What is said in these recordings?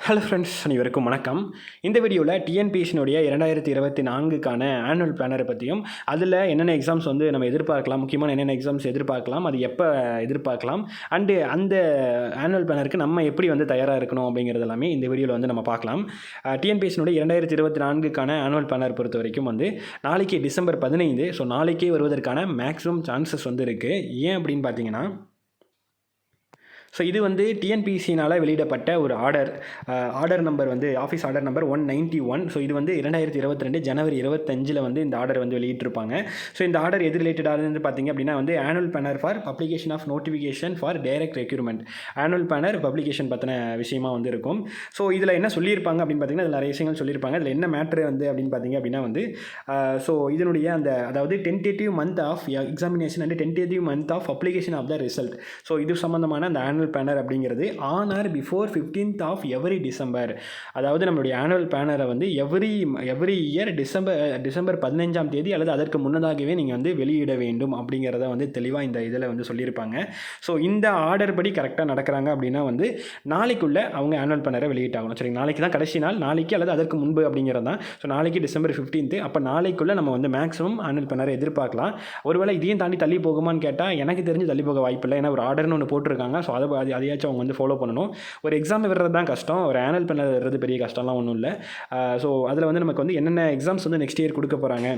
Hello friends அனைவருக்கும் வணக்கம். இந்த வீடியோவில் டிஎன்பிஎஸ்சினுடைய இரண்டாயிரத்தி இருபத்தி நான்குக்கான ஆனுவல் பிளானரை பற்றியும் அதில் என்னென்ன எக்ஸாம்ஸ் வந்து நம்ம எதிர்பார்க்கலாம் முக்கியமான என்னென்ன எக்ஸாம்ஸ் எதிர்பார்க்கலாம் அது எப்போ எதிர்பார்க்கலாம் அண்டு அந்த ஆனுவல் பிளானருக்கு நம்ம எப்படி வந்து தயாராக இருக்கணும் அப்படிங்கிறது எல்லாமே இந்த வீடியோவில் வந்து நம்ம பார்க்கலாம். டிஎன்பிஎஸ்சினுடைய இரண்டாயிரத்தி இருபத்தி நான்குக்கான ஆனுவல் பிளானர் பொறுத்த வரைக்கும் வந்து நாளைக்கு டிசம்பர் பதினைந்து ஸோ நாளைக்கே வருவதற்கான மேக்ஸிமம் சான்சஸ் வந்து இருக்குது ஏன் அப்படின்னு பார்த்தீங்கன்னா ஸோ இது வந்து டிஎன்பிசினால் வெளியிடப்பட்ட ஒரு ஆர்டர் ஆர்டர் நம்பர் வந்து office order number one ninety one so இது வந்து இரண்டாயிரத்தி இருபத்தி ரெண்டு ஜனவரி இருபத்தஞ்சில் வந்து இந்த ஆர்டர் வந்து வெளியிட்டிருப்பாங்க. ஸோ இந்த ஆர்டர் எது ரிலேட்டடாக வந்து பார்த்தீங்க அப்படின்னா வந்து annual planner for publication of notification for direct requirement annual planner publication பற்றின விஷயமா வந்து இருக்கும். ஸோ இதில் என்ன சொல்லியிருப்பாங்க அப்படின்னு பார்த்தீங்கன்னா இதில் நிறைய விஷயங்கள் சொல்லியிருப்பாங்க. இதில் என்ன மேட்ரு வந்து அப்படின்னு பார்த்தீங்க அப்படின்னா வந்து ஸோ இதனுடைய அந்த அதாவது tentative month of examination and tentative month of application of the result so இது சம்மந்தமான அந்த ஆனுவல் பேனர் அப்படிங்கிறது on or before fifteenth of every December அதாவது நம்மளுடைய ஆனுவல் பேனரை வந்து every every year December December பதினஞ்சாம் தேதி அல்லது அதற்கு முன்னதாகவே நீங்கள் வந்து வெளியிட வேண்டும் அப்படிங்கிறத வந்து தெளிவாக இந்த இதில் வந்து சொல்லியிருப்பாங்க. ஸோ இந்த ஆர்டர் படி கரெக்டாக நடக்கிறாங்க அப்படின்னா வந்து நாளைக்குள்ளே அவங்க ஆனுவல் பேனரை வெளியிட்டாகணும். சரி நாளைக்கு தான் கடைசி நாள். நாளைக்கு அல்லது அதற்கு முன்பு அப்படிங்கிறது தான். ஸோ நாளைக்கு டிசம்பர் ஃபிஃப்டீன்த்து அப்போ நாளைக்குள்ளே நம்ம வந்து மேக்ஸிமம் ஆனுவல் பேனரை எதிர்பார்க்கலாம். ஒருவேளை இதையும் தாண்டி தள்ளி போகுமான்னு கேட்டால் எனக்கு தெரிஞ்சு தள்ளி போக வாய்ப்பில்லை. ஏன்னா ஒரு ஆர்டர்னு ஒன்று போட்டிருக்காங்க. ஸோ அதை அது அதையாச்சும் அவங்க வந்து ஃபாலோ பண்ணணும். ஒரு எக்ஸாம் விடுறது தான் கஷ்டம். ஒரு ஆனுவல் பண்ண விடுறது பெரிய கஷ்டம்லாம் ஒன்றும் இல்லை. ஸோ அதில் வந்து நமக்கு வந்து என்னென்ன எக்ஸாம்ஸ் வந்து நெக்ஸ்ட் இயர் கொடுக்க போகிறாங்க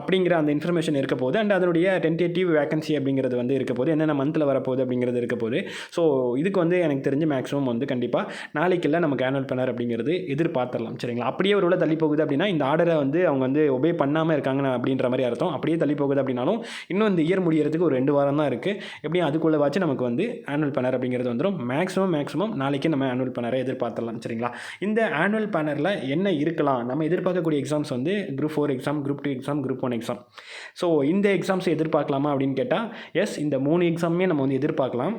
அப்படிங்கிற அந்த இன்ஃபர்மேஷன் இருக்க போது அண்ட் அதனுடைய டென்டேட்டிவ் வேகன்சி அப்படிங்கிறது வந்து இருக்க போது என்னென்ன மந்தில் வரப்போகுது அப்படிங்கிறது இருக்க போது ஸோ இதுக்கு வந்து எனக்கு தெரிஞ்சு மேக்ஸிமம் வந்து கண்டிப்பாக நாளைக்குள்ள நமக்கு ஆனுவல் பேனர் அப்படிங்கிறது எதிர்பார்த்துடலாம். சரிங்களா? அப்படியே ஒரு வேளை தள்ளி போகுது அப்படின்னா இந்த ஆர்டரை வந்து அவங்க வந்து ஒபே பண்ணாமல் இருக்காங்க அப்படின்ற மாதிரி அர்த்தம். அப்படியே தள்ளி போகுது அப்படின்னாலும் இன்னும் இந்த இயர் முடியறதுக்கு ஒரு ரெண்டு வாரம் தான் இருக்குது எப்படியும் அதுக்குள்ளே வச்சு நமக்கு வந்து ஆனுவல் பேனர் அப்படிங்கிறது வந்துடும் மேக்ஸிமம் மேக்ஸிமம் நாளைக்கு நம்ம ஆனுவல் பேனரை எதிர்பார்த்துடலாம் சரிங்களா? இந்த ஆனுவல் பேனரில் என்ன இருக்கலாம்? நம்ம எதிர்பார்க்கக்கூடிய எக்ஸாம்ஸ் வந்து group four exam group two exam group one exam so இந்த எக்ஸாம்ஸ் எதிர்பார்க்கலாமா அப்படின்னு கேட்டால் எஸ் இந்த மூணு எக்ஸாமே நம்ம வந்து எதிர்பார்க்கலாம்.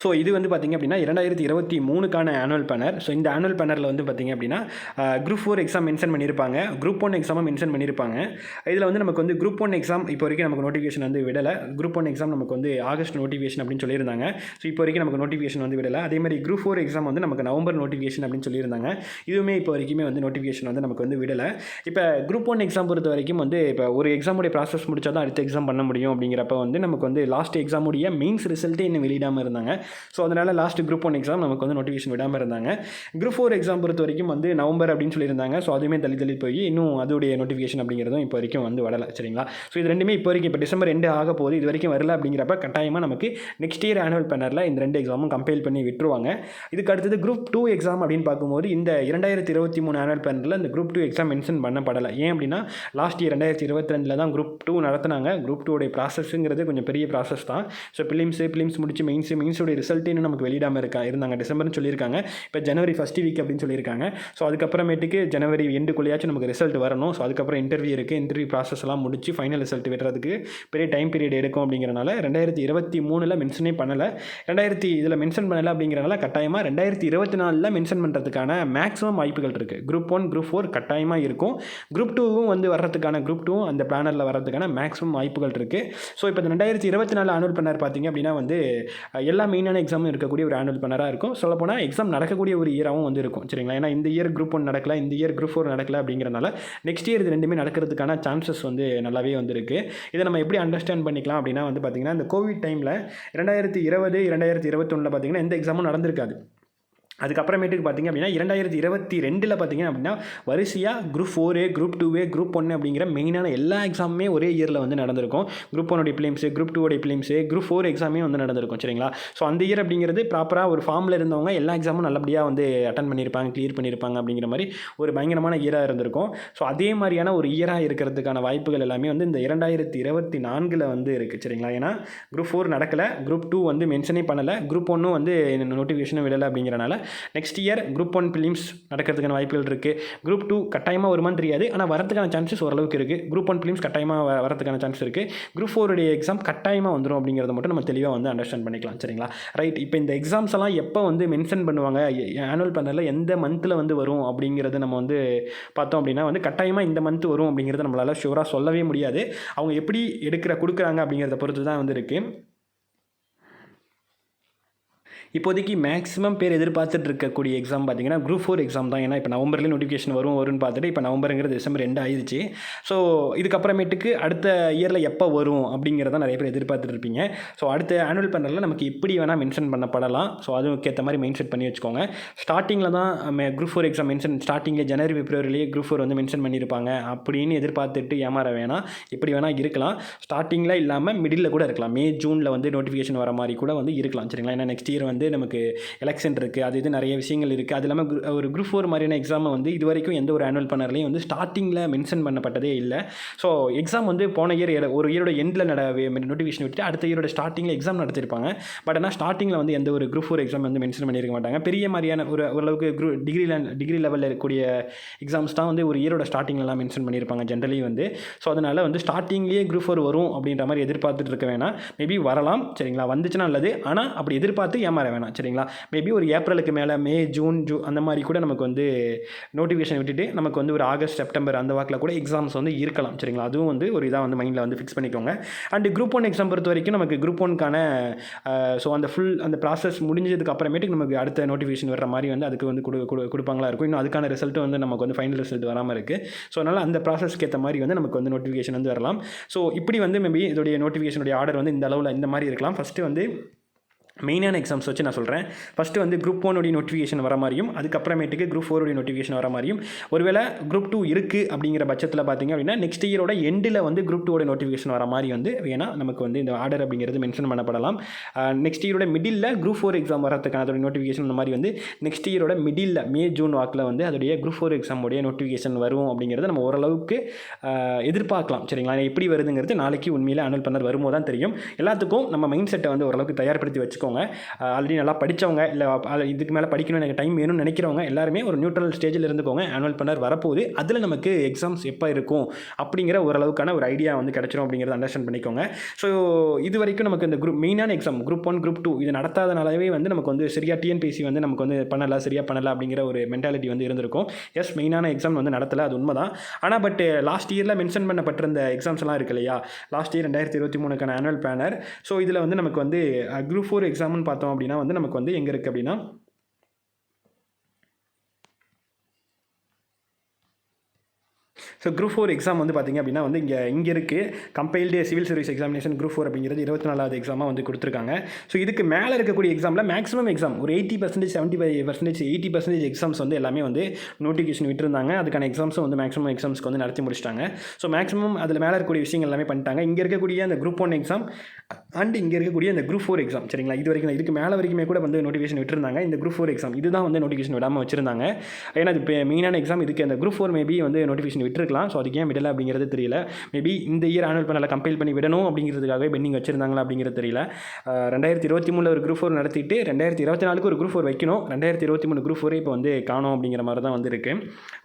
ஸோ இது வந்து பார்த்திங்க அப்படின்னா இரண்டாயிரத்தி இருபத்தி மூணுக்கான ஆனுவல் பேனர் ஸோ இந்த ஆனுவல் பேனரில் வந்து பார்த்திங்க அப்படின்னா குரூப் ஃபோர் எக்ஸாம் மென்ஷன் பண்ணியிருப்பாங்க குரூப் ஒன் எக்ஸாமும் மென்ஷன் பண்ணியிருப்பாங்க இதில் வந்து நமக்கு வந்து குரூப் ஒன் எக்ஸாம் இப்போ வரைக்கும் நமக்கு நோட்டிஃபிகேஷன் வந்து விடலை. குரூப் ஒன் எக்ஸாம் நமக்கு வந்து ஆகஸ்ட் நோட்டிஃபிகேஷன் அப்படின்னு சொல்லியிருந்தாங்க. ஸோ இப்போ வரைக்கும் நமக்கு நோட்டிஃபிகேஷன் வந்து விடலை. அதே மாதிரி குரூப் ஃபோர் எக்ஸாம் வந்து நமக்கு நவம்பர் நோட்டிஃபிகேஷன் அப்படின்னு சொல்லியிருந்தாங்க. இதுவுமே இப்போ வரைக்குமே வந்து நோட்டிஃபிகேஷன் வந்து நமக்கு வந்து விடலை. இப்போ குரூப் ஒன் எக்ஸாம் பொறுத்த வரைக்கும் வந்து இப்போ ஒரு எக்ஸாமுடைய ப்ராசஸ் முடிச்சா தான் அடுத்த எக்ஸாம் பண்ண முடியும் அப்படிங்கிறப்ப வந்து நமக்கு வந்து லாஸ்ட் எக்ஸாமுடைய மெயின்ஸ் ரிசல்ட்டே இன்னும் வெளியிடாமல் இருந்தாங்க. ஸோ அதனால் லாஸ்ட் குரூப் ஒன் எக்ஸாம் நமக்கு வந்து நோட்டிஃபிகேஷன் விடாமல் இருந்தாங்க. குரூப் ஃபோர் எக்ஸாம் பொறுத்த வரைக்கும் வந்து நவம்பர் அப்படின்னு சொல்லியிருந்தாங்க. ஸோ அதுவுமே தள்ளி தள்ளி போய் இன்னும் அதோடைய நோட்டிஃபிகேஷன் அப்படிங்கிறதும் இப்போ வரைக்கும் வந்து வரல. சரிங்களா? ஸோ இது ரெண்டுமே இப்போ வரைக்கும் இப்போ டிசம்பர் ரெண்டு ஆக போகுது. இது வரைக்கும் வரல அப்படிங்கிறப்ப கட்டாயமாக நமக்கு நெக்ஸ்ட் இயர் ஆனுவல் பேனரில் இந்த ரெண்டு எக்ஸாமும் கம்பேர் பண்ணி விட்டுருவாங்க. இதுக்கு அடுத்தது குரூப் டூ எக்ஸாம் அப்படின்னு பார்க்கும்போது இந்த இரண்டாயிரத்தி இருபத்தி மூணு ஆனுவல் பேனரில் இந்த குரூப் டூ எக்ஸாம் மென்ஷன் பண்ணப்படலை. ஏன் அப்படின்னா லாஸ்ட் இயர் ரெண்டாயிரத்தி இருபத்தி ரெண்டில் தான் குரூப் டூ நடத்தினாங்க. குரூப் டூடைய ப்ராசஸ்ங்கிறது கொஞ்சம் பெரிய ப்ராசஸ் தான். ஸோ பிலிம்ஸு பிலிம்ஸ் முடிச்சு மெயின்ஸ் மெயின்ஸுடைய ரிசல்ட் இன்னும் நமக்கு வெளியிடாமல் இருக்கா இருந்தாங்க. டிசம்பர்னு சொல்லியிருக்காங்க. இப்போ ஜனவரி ஃபஸ்ட் வீக் அப்படின்னு சொல்லியிருக்காங்க. ஸோ அதுக்கப்புறமேட்டுக்கு ஜனவரி எண்டுக்குள்ளேயாச்சும் நமக்கு ரிசல்ட் வரணும். ஸோ அதுக்கப்புறம் இன்டர்வியூ இருக்குது இன்டர்வியூ ப்ராசஸ்லாம் முடிச்சு ஃபைனல் ரிசல்ட் விடுறதுக்கு பெரிய டைம் பீரியட் எடுக்கும் அப்படிங்கிறனால ரெண்டாயிரத்தி இருபத்தி மூணில் மென்ஷனே பண்ணலை. ரெண்டாயிரத்தி இதில் மென்ஷன் பண்ணலை அப்படிங்கிறனால கட்டாயமாக ரெண்டாயிரத்தி இருபத்தி நாலில் மென்ஷன் பண்ணுறதுக்கான மேக்ஸிமம் வாய்ப்புகள் இருக்குது குரூப் ஒன் குரூப் ஃபோர் கட்டாயமாக இருக்கும். குரூப் டூவும் வந்து வர்றதுக்கான குரூப் டூ அந்த பிளானரில் வர்றதுக்கான மேக்ஸிமம் வாய்ப்புகள் இருக்குது ஸோ இப்போ இந்த ரெண்டாயிரத்தி இருபத்தி நாலு அனுவல் பண்ணார் பார்த்தீங்க அப்படின்னா வந்து எல்லா மெயின் மெயினான எக்ஸாமும் இருக்கக்கூடிய ஒரு ஆனுவல் பண்ணராக இருக்கும். சொல்லப்போனால் எக்ஸாம் நடக்கக்கூடிய ஒரு இயராகவும் வந்து இருக்கும். சரிங்களா? ஏன்னா இந்த இயர் குரூப் ஒன் நடக்கல இந்த இயர் குரூப் ஃபோர் நடக்கல அப்படிங்கிறனால நெக்ஸ்ட் இயர் இது ரெண்டுமே நடக்கிறதுக்கான சான்சஸ் வந்து நல்லாவே வந்துருக்கு. இதை நம்ம எப்படி அண்டர்ஸ்டாண்ட் பண்ணிக்கலாம் அப்படின்னா வந்து பார்த்திங்கன்னா இந்த கோவிட் டைமில் ரெண்டாயிரத்தி இருபது இரண்டாயிரத்தி இருபத்தொன்னில் பார்த்திங்கன்னா எந்த எக்ஸாமும் நடந்திருக்காது. அதுக்கப்புறமேட்டுக்கு பார்த்திங்க அப்படின்னா இரண்டாயிரத்தி இருபத்தி ரெண்டில் பார்த்திங்க அப்படின்னா வரிசையாக குரூப் ஃபோரு குரூப் டூவே குரூப் ஒன்று அப்படிங்கிற மெயினான எல்லா எக்ஸாமுமே ஒரே இயரில் வந்து நடந்திருக்கும். குரூப் ஒனுடைய பிலிம்ஸு குரூப் டூவோடைய பிலிம்ஸு குரூப் ஃபோர் எக்ஸாமே வந்து நடந்திருக்கும் சரிங்களா? ஸோ அந்த இயர் அப்படிங்கிறது ப்ராப்பராக ஒரு ஃபார்மில் இருந்தவங்க எல்லா எக்ஸாமும் நல்லபடியாக வந்து அட்டன் பண்ணியிருப்பாங்க கிளியர் பண்ணியிருப்பாங்க அப்படிங்கிற மாதிரி ஒரு பயங்கரமான இயராக இருந்திருக்கும். ஸோ அதே மாதிரியான ஒரு இயராக இருக்கிறதுக்கான வாய்ப்புகள் எல்லாமே வந்து இந்த இரண்டாயிரத்தி இருபத்தி நான்கில் வந்து இருக்குது சரிங்களா? ஏன்னா குரூப் ஃபோர் நடக்கலை குரூப் டூ வந்து மென்ஷனே பண்ணலை குரூப் ஒன்றும் வந்து நோட்டிஃபிகேஷனும் விடலை அப்படிங்கிறனால next year group one prelims நடக்கிறதுக்கான வாய்ப்புகள் இருக்குது குரூப் டூ கட்டாயமாக வருமானு தெரியாது. ஆனால் வரதுக்கான சான்சஸ் ஓரளவுக்கு இருக்குது குரூப் ஒன் பிலிம்ஸ் கட்டாயமாக வரதுக்கான சான்ஸ் இருக்குது குரூப் ஃபோருடைய எக்ஸாம் கட்டாயமாக வந்துடும் அப்படிங்கிறத மட்டும் நம்ம தெளிவாக வந்து அண்டர்ஸ்டாண்ட் பண்ணிக்கலாம். சரிங்களா? ரைட் இப்போ இந்த எக்ஸாம்ஸ் எல்லாம் எப்போ வந்து மென்ஷன் பண்ணுவாங்க? ஆனுவல் பேனரில் எந்த மந்தில் வந்து வரும் அப்படிங்கிறது நம்ம வந்து பார்த்தோம் அப்படின்னா வந்து கட்டாயமாக இந்த மந்த் வரும் அப்படிங்கிறத நம்மளால் ஷூராக சொல்லவே முடியாது. அவங்க எப்படி எடுக்கிற கொடுக்குறாங்க அப்படிங்கிறத பொறுத்து தான் வந்து இருக்குது இப்போதைக்கு மேக்ஸிமம் பேர் எதிர்பார்த்துட்டு இருக்கக்கூடிய எக்ஸாம் பார்த்தீங்கன்னா குரூப் ஃபோர் எக்ஸாம் தான். ஏன்னா இப்போ நவம்பர்லேயே நோட்டிஃபிகேஷன் வரும் வரும்னு பார்த்துட்டு இப்போ நவம்பருங்கிறது டிசம்பர் ரெண்டு ஆயிடுச்சு. ஸோ இதுக்கப்புறமேட்டுக்கு அடுத்த இயரில் எப்போ வரும் அப்படிங்கிறத நிறைய பேர் எதிர்பார்த்துட்டு இருப்பீங்க ஸோ அடுத்த ஆனுவல் பேனலில் நமக்கு எப்படி வேணால் மென்ஷன் பண்ணப்படலாம். ஸோ அதுக்கேற்ற மாதிரி மெயின் செட் பண்ணி வச்சுக்கோங்க. ஸ்டார்டிங்கில் தான் குரூப் ஃபோர் எக்ஸாம் மென்ஷன் ஸ்டார்டிங்கில் ஜனவரி பிப்ரவரிலேயே குரூப் ஃபோர் வந்து மென்ஷன் பண்ணியிருப்பாங்க அப்படின்னு எதிர்பார்த்துட்டு ஏமாற வேணாம். இப்படி வேணால் இருக்கலாம். ஸ்டார்டிங்கில் இல்லாமல் மிடில் கூட இருக்கலாம். மே ஜூனில் வந்து நோட்டிஃபிகேஷன் வர மாதிரி கூட வந்து இருக்கலாம். சரிங்களா? ஏன்னா நெக்ஸ்ட் இயர் வந்து நமக்கு எலெக்ஷன் இருக்குது அது இது நிறைய விஷயங்கள் இருக்குது அது இல்லாமல் ஒரு குரூப் ஃபோர் மாதிரியான எக்ஸாமை வந்து இது வரைக்கும் எந்த ஒரு ஆனுவல் பண்ணர்லையும் வந்து ஸ்டார்டிங்கில் மென்ஷன் பண்ணப்பட்டதே இல்லை. ஸோ எக்ஸாம் வந்து போன இயர் ஒரு இயரோட எண்டில் நட நோட்டிஃபிகேஷன் விட்டுட்டு அடுத்த இயரோட ஸ்டார்டிங்கில் எக்ஸாம் நடத்திருப்பாங்க. பட் ஆனால் ஸ்டார்டிங்கில் வந்து எந்த ஒரு குரூப் ஃபோர் எக்ஸாம் வந்து மென்ஷன் பண்ணியிருக்க மாட்டாங்க. பெரிய மாதிரியான ஒரு ஓரளவுக்கு குரூ டிகிரி டிகிரி லெவலில் இருக்கக்கூடிய எக்ஸாம்ஸ் தான் வந்து ஒரு இயரோட ஸ்டார்டிங்லலாம் மென்ஷன் பண்ணியிருப்பாங்க ஜென்ரலி வந்து. ஸோ அதனால் வந்து ஸ்டார்டிங்லேயே குரூப் ஃபோர் வரும் அப்படின்ற மாதிரி எதிர்பார்த்துட்டு இருக்க வேணாம். மேபி வரலாம் சரிங்களா? வந்துச்சுன்னா நல்லது. ஆனால் அப்படி எதிர்பார்த்து ஏமாற வேணாம் சரிங்களா? மேபி ஒரு ஏப்ரலுக்கு மேலே மே ஜூன் ஜூ அந்த மாதிரி கூட நமக்கு வந்து நோட்டிஃபிகேஷன் விட்டுட்டு நமக்கு வந்து ஒரு ஆகஸ்ட் செப்டம்பர் அந்த வாக்கில் கூட எக்ஸாம்ஸ் வந்து இருக்கலாம் சரிங்களா? அதுவும் வந்து ஒரு இதாக வந்து மைண்டில் வந்து ஃபிக்ஸ் பண்ணிக்கோங்க. அண்ட் குரூப் ஒன் எக்ஸாம் பொறுத்த வரைக்கும் நமக்கு குரூப் ஒன்க்கான ஸோ அந்த ஃபுல் அந்த ப்ராசஸ் முடிஞ்சதுக்கு அப்புறமேட்டுக்கு நமக்கு அடுத்த நோட்டிஃபிகேஷன் வர மாதிரி வந்து அதுக்கு வந்து கொடு கொடு- கொடுப்பாங்களா இருக்கும். இன்னும் அதுக்கான ரிசல்ட்டு வந்து நமக்கு வந்து ஃபைனல் ரிசல்ட் வராமல் இருக்குது ஸோ அதனால் அந்த ப்ராசஸ்க்கு ஏற்ற மாதிரி வந்து நமக்கு வந்து நோட்டிஃபிகேஷன் வந்து வரலாம். ஸோ இப்படி வந்து மேபி இதோடைய நோட்டிஃபிகேஷனுடைய ஆர்டர் வந்து இந்த அளவில் இந்த மாதிரி இருக்கலாம். ஃபஸ்ட்டு வந்து மெயினான எக்ஸாம்ஸ் வச்சு நான் சொல்கிறேன் ஃபஸ்ட்டு வந்து குரூப் ஒனுடைய நோட்டிஃபிகேஷன் வர மாதிரியும் அதுக்கப்புறமேட்டுக்கு குரூப் ஃபோருடைய நோட்டிஃபிகேஷன் வர மாதிரியும். ஒருவேளை குரூப் டூ இருக்குது அப்படிங்கிற பட்சத்தில் பார்த்தீங்க அப்படின்னா நெக்ஸ்ட் இயரோட எண்டில் வந்து குரூப் டூவோட நோட்டிஃபிகேஷன் வர மாதிரி வந்து வேணால் நமக்கு வந்து இந்த ஆர்டர் அப்படிங்கிறது மென்ஷன் பண்ணப்படலாம். நெக்ஸ்ட் இயரோட மிடில் குரூப் ஃபோர் எக்ஸாம் வரதுக்கான அதோடய நோட்டிஃபிகேஷன் இந்த மாதிரி வந்து நெக்ஸ்ட் இயரோட மிடில் மே ஜூன் வாக்கில் வந்து அதோடைய குரூப் ஃபோர் எக்ஸாமுடைய நோட்டிஃபிகேஷன் வரும் அப்படிங்கிறத நம்ம ஓரளவுக்கு எதிர்பார்க்கலாம். சரிங்களா? எப்படி வருதுங்கிறது நாளைக்கு உண்மையிலே அனல் பண்ணர் வரும்போது தான் தெரியும். எல்லாத்துக்கும் நம்ம மைண்ட் செட்டை வந்து ஓரளவுக்கு தயார்படுத்தி வச்சுக்கோங்க. ஆல்ரெடி நல்லா படித்தவங்க இல்லை இதுக்கு மேலே படிக்கணும் எனக்கு டைம் வேணும்னு நினைக்கிறவங்க எல்லாருமே ஒரு நியூட்ரல் ஸ்டேஜில் இருந்துக்கோங்க ஆனுவல் பண்ணர் வரப்போகுது. அதில் நமக்கு எக்ஸாம்ஸ் எப்போ இருக்கும் அப்படிங்கிற ஓரளவுக்கான ஒரு ஐடியா வந்து கிடச்சிரும் அப்படிங்கிறத அண்டர்ஸ்டாண்ட் பண்ணிக்கோங்க. ஸோ இது வரைக்கும் நமக்கு இந்த குரூப் மெயினான exam group one group two இது நடத்தாதனாலவே வந்து நமக்கு வந்து சரியாக டிஎன்பிசி வந்து நமக்கு வந்து பண்ணலை சரியாக பண்ணலை அப்படிங்கிற ஒரு மென்டாலிட்டி வந்து இருந்திருக்கும். எஸ் மெயினான எக்ஸாம் வந்து நடத்தலை அது உண்மைதான். ஆனால் பட் லாஸ்ட் இயரில் மென்ஷன் பண்ணப்பட்டிருந்த எக்ஸாம்ஸ்லாம் இருக்கு இல்லையா? லாஸ்ட் இயர் ரெண்டாயிரத்தி இருபத்தி மூணுக்கான ஆனுவல் பிளானர் ஸோ இதில் வந்து நமக்கு வந்து குரூப் ஃபோர் எக்ஸாம்னு பார்த்தோம் அப்படின்னா வந்து நமக்கு வந்து எங்கே இருக்குது அப்படின்னா ஸோ குரூப் ஃபோர் எக்ஸாம் வந்து பார்த்திங்க அப்படின்னா வந்து இங்கே இங்கே இருக்குது combined civil service examination group four அப்படிங்கிறது இருபத்தி நாலாவது எக்ஸாமாக வந்து கொடுத்துருக்காங்க. ஸோ இதுக்கு மேலே இருக்கக்கூடிய எக்ஸாமில் மேக்ஸிமம் எக்ஸாம் ஒரு eighty percentage seventy five percentage eighty percentage exams வந்து எல்லாமே வந்து நோட்டிஃபிகேஷன் விட்டுருந்தாங்க. அதுக்கான எக்ஸாம்ஸும் வந்து மேக்ஸிமம் எக்ஸாம்ஸ்க்கு வந்து நடத்தி முடிச்சிட்டாங்க. ஸோ மேக்ஸிமம் அதில் மேலே இருக்கக்கூடிய விஷயங்கள் எல்லாமே பண்ணிட்டாங்க. இங்கே இருக்கக்கூடிய அந்த குரூப் ஒன் எக்ஸாம் அண்ட் இங்கே இருக்கக்கூடிய அந்த குரூப் ஃபோர் எக்ஸாம் சரிங்களா? இது வரைக்கும் இதுக்கு மேலே வரைக்குமே கூட வந்து நோட்டிஃபிகேஷன் விட்டுருந்தாங்க. இந்த குரூப் ஃபோர் எக்ஸாம் இதுதான் வந்து நோட்டிஃபிகேஷன் விடாமல் வச்சிருந்தாங்க. ஏன்னா இது இப்போ மெயினான எக்ஸாம் இதுக்கு அந்த குரூப் ஃபோர் மேபி வந்து நோட்டிஃபிகேஷன் விட்டுருக்கலாம். ஸோ அதுக்கு ஏன் விடலை அப்படிங்கிறது தெரியல. மேபி இந்த இயர் ஆனுவல் பண்ணல கம்பைல் பண்ணி விடணும் அப்படிங்கிறதுக்காகவே பெண்டிங் வச்சிருந்தாங்களா அப்படிங்கிறது தெரியல. ரெண்டாயிரத்தி இருபத்தி மூணில் ஒரு குரூப் ஃபோர் நடத்திட்டு ரெண்டாயிரத்தி இருபத்தி நாலுக்கு ஒரு குரூப் ஃபோர் வைக்கணும். ரெண்டாயிரத்தி இருபத்தி மூணு குரூப் ஃபோரே இப்போ வந்து காணும் அப்படிங்கிற மாதிரி தான் வந்திருக்கு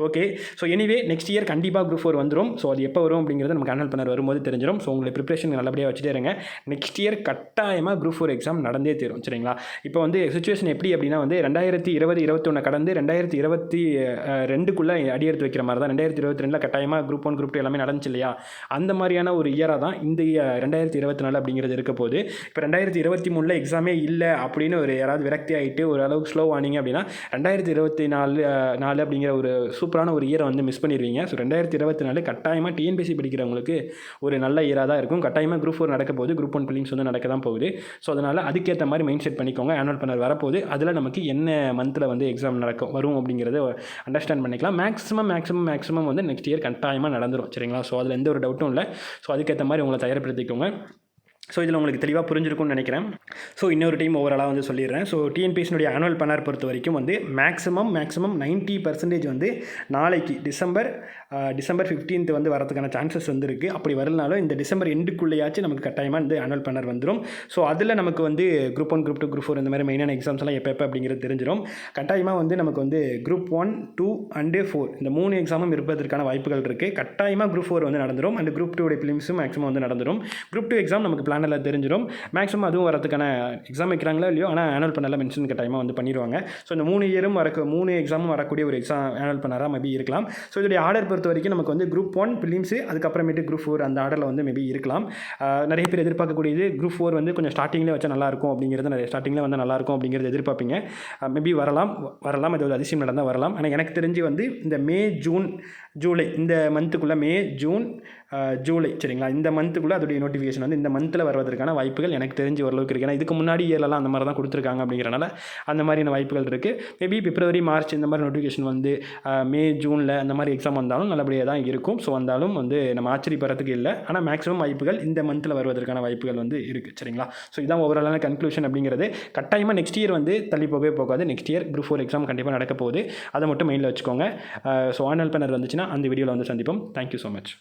okay so anyway next year கண்டிப்பாக குரூப் ஃபோர் வந்துடும் ஸோ அது எப்போ வரும் அப்படிங்கிறது நமக்கு ஆனுவல் பண்ணர் வரும்போது தெரிஞ்சிடும் ஸோ உங்களை ப்ரிப்பரேஷன் நல்லபடியாக வச்சுட்டே இருங்க. நெக்ஸ்ட் இயர் கட்டாயமாக குரூப் ஃபோர் எக்ஸாம் நடந்தே தீரும் சரிங்களா? இப்போ வந்து சுச்சுவேஷன் எப்படி அப்படின்னா வந்து ரெண்டாயிரத்தி இருபது இருபத்தொன்று கடந்து ரெண்டாயிரத்தி இருபத்தி ரெண்டுக்குள்ளே அடி எடுத்து வைக்கிற மாதிரி தான். ரெண்டாயிரத்தி இருபத்தி ரெண்டில் கட்டாயமாக குரூப் ஒன் குரூப் டூ எல்லாமே நடந்துச்சு இல்லையா? அந்த மாதிரியான ஒரு இயராக தான் இந்த ரெண்டாயிரத்தி இருபத்தி நாலு அப்படிங்கிறது இருக்க போது இப்போ ரெண்டாயிரத்தி இருபத்தி மூணில் எக்ஸாமே இல்லை அப்படின்னு ஒரு யாராவது விரக்தி ஆகிட்டு ஒரு அளவுக்கு ஸ்லோ ஆனீங்க அப்படின்னா ரெண்டாயிரத்தி இருபத்தி நாலு நாலு அப்படிங்கிற ஒரு சூப்பரான ஒரு இயரை வந்து மிஸ் பண்ணிடுவீங்க ஸோ ரெண்டாயிரத்தி இருபத்தி நாலு கட்டாயமாக டிஎன்பிசி படிக்கிறவங்களுக்கு ஒரு நல்ல இயராக தான் இருக்கும். கட்டாயமாக குரூப் ஃபோர் நடக்க போகுது. குரூப் ஒன் பில்லிங்ஸ் வந்து நடக்க தான் போகுது. ஸோ அதனால் அதுக்கேற்ற மாதிரி மைண்ட் செட் பண்ணிக்கோங்க. ஆனுவல் பண்ணர் வரப்போகுது. அதில் நமக்கு என்ன மந்தில் வந்து எக்ஸாம் நடக்கும் வரும் அப்படிங்கிறத அண்டர்ஸ்டாண்ட் பண்ணிக்கலாம். மேக்ஸிமம் மேக்ஸிமம் மேக்ஸிமம் வந்து நெக்ஸ்ட் இயர் கட்டாயமாக நடந்துரும். சரிங்களா? ஸோ அதில் எந்த ஒரு டவுட்டும் இல்லை. ஸோ அதுக்கேற்ற மாதிரி உங்களை தயார்படுத்திக்கோங்க. ஸோ இதில் உங்களுக்கு தெளிவாக புரிஞ்சிருக்கும்னு நினைக்கிறேன். ஸோ இன்னொரு டைம் ஓவராலாக வந்து சொல்லிடுறேன். ஸோ டிஎன்பிஎஸ்னுடைய ஆனுவல் பண்ணார் பொறுத்த வரைக்கும் வந்து மேக்ஸிமம் மேக்ஸிமம் 90% பர்சன்டேஜ் வந்து நாளைக்கு டிசம்பர் டிசம்பர் 15th வந்து வரதுக்கான சான்சஸ் வந்து இருக்குது அப்படி வரலனாலும் இந்த டிசம்பர் எண்டுக்குள்ளேயாச்சும் நமக்கு கட்டாயமாக வந்து ஆனுவல் பண்ணர் வந்துடும் ஸோ அதில் நமக்கு வந்து group one group two group four இந்த மாதிரி மெயினான எக்ஸாம்ஸ் எல்லாம் எப்போ எப்போ அப்படிங்கிறது தெரிஞ்சிடும் கட்டாயமாக வந்து நமக்கு வந்து group one two and four இந்த மூணு எக்ஸாமும் இருப்பதற்கான வாய்ப்புகள் இருக்குது கட்டாயமாக குரூப் ஃபோர் வந்து நடந்துடும் அண்ட் குரூப் டூடைய ஃபிலிம்ஸும் மேக்ஸிமம் வந்து நடந்துடும் குரூப் டூ எக்ஸாம் நமக்கு பிளான் பேனலில் தெரிஞ்சிடும் மேக்ஸிமம் அதுவும் வரதுக்கான எக்ஸாம் வைக்கிறாங்களோ இல்லையோ ஆனால் ஆனுவல் பேனலில் மென்ஷன் கட்டாயமாக வந்து பண்ணிடுவாங்க. ஸோ இந்த மூணு இயரும் வரக்கு மூணு எக்ஸாமும் வரக்கூடிய ஒரு எக்ஸாம் ஆனுவல் பண்ணாராக மேபி இருக்கலாம். ஸோ இதோடைய ஆர்டர் பொறுத்த வரைக்கும் நமக்கு வந்து குரூப் ஒன் பிலிம்ஸு அதுக்கப்புறமேட்டு குரூப் ஃபோர் அந்த ஆர்டரில் வந்து மேபி இருக்கலாம். நிறைய பேர் எதிர்பார்க்கக்கூடியது குரூப் ஃபோர் வந்து கொஞ்சம் ஸ்டார்டிங்லேயே வச்சா நல்லாயிருக்கும் அப்படிங்கிறது நிறைய ஸ்டார்டிங்கில் வந்து நல்லாயிருக்கும் அப்படிங்கிறது எதிர்பார்ப்பீங்க. மேபி வரலாம் வரலாம் அது ஒரு அதிசயம் நடந்தால் வரலாம். ஆனால் எனக்கு தெரிஞ்சு வந்து இந்த மே ஜூன் ஜூலை இந்த மந்த்துக்குள்ளே மே ஜூன் ஜூலை சரிங்களா? இந்த மந்த்துக்குள்ளே அதோடைய நோட்டிஃபிகேஷன் வந்து இந்த மந்தில் வருவதற்கான வாய்ப்புகள் எனக்கு தெரிஞ்சு ஓரளவுக்கு இருக்குது ஏன்னா இதுக்கு முன்னாடி இயர்லலாம் அந்த மாதிரி தான் கொடுத்துருக்காங்க அப்படிங்கிறனால அந்த மாதிரியான வாய்ப்புகள் இருக்குது மேபி பிப்ரவரி மார்ச் இந்த மாதிரி நோட்டிஃபிகேஷன் வந்து மே ஜூனில் அந்த மாதிரி எக்ஸாம் வந்தாலும் நல்லபடியாக தான் இருக்கும். ஸோ வந்தாலும் வந்து நம்ம ஆச்சரியப்படுறதுக்கு இல்லை. ஆனால் மேக்ஸிமம் வாய்ப்புகள் இந்த மந்தில் வருவதற்கான வாய்ப்புகள் வந்து இருக்குது சரிங்களா? ஸோ இதான் ஓவராலான கன்க்ளூஷன் அப்படிங்கிறது. கட்டாயமாக நெக்ஸ்ட் இயர் வந்து தள்ளி போகவே போகாது. Next year group four exam கண்டிப்பாக நடக்க போகுது. அதை மட்டும் மெயினில் வச்சுக்கோங்க. ஸோ ஆனல் பேனர் வந்துச்சுன்னா அந்த வீடியோவில் வந்து சந்திப்போம். Thank you so much